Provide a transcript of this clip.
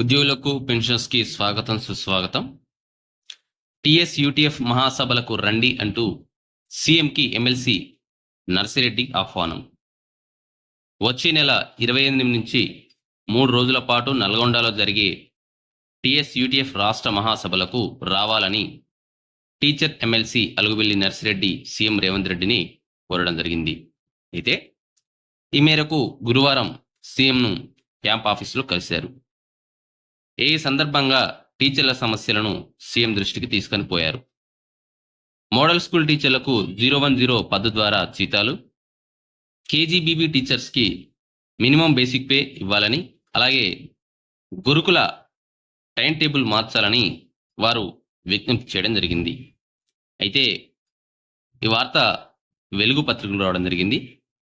ఉద్యోగులకు పెన్షన్స్కి స్వాగతం సుస్వాగతం. టిఎస్ యూటీఎఫ్ మహాసభలకు రండి అంటూ సీఎంకి ఎమ్మెల్సీ నర్సిరెడ్డి ఆహ్వానం. వచ్చే నెల ఇరవై ఎనిమిది నుంచి మూడు రోజుల పాటు నల్గొండలో జరిగే టిఎస్ యూటీఎఫ్ రాష్ట్ర మహాసభలకు రావాలని teacher MLC Alugubelli Narsireddy CM Revanth రెడ్డిని కోరడం జరిగింది. అయితే ఈ మేరకు గురువారం సీఎంను క్యాంప్ ఆఫీసులో కలిశారు. ఏ సందర్భంగా టీచర్ల సమస్యలను సీఎం దృష్టికి తీసుకొని పోయారు? మోడల్ స్కూల్ టీచర్లకు జీరో వన్ జీరో పద్దు ద్వారా జీతాలు కేజీబీబీ టీచర్స్కి మినిమం బేసిక్ పే ఇవ్వాలని అలాగే గురుకుల టైం టేబుల్ మార్చాలని వారు విజ్ఞప్తి చేయడం జరిగింది. అయితే ఈ వార్త వెలుగు పత్రికలు రావడం జరిగింది.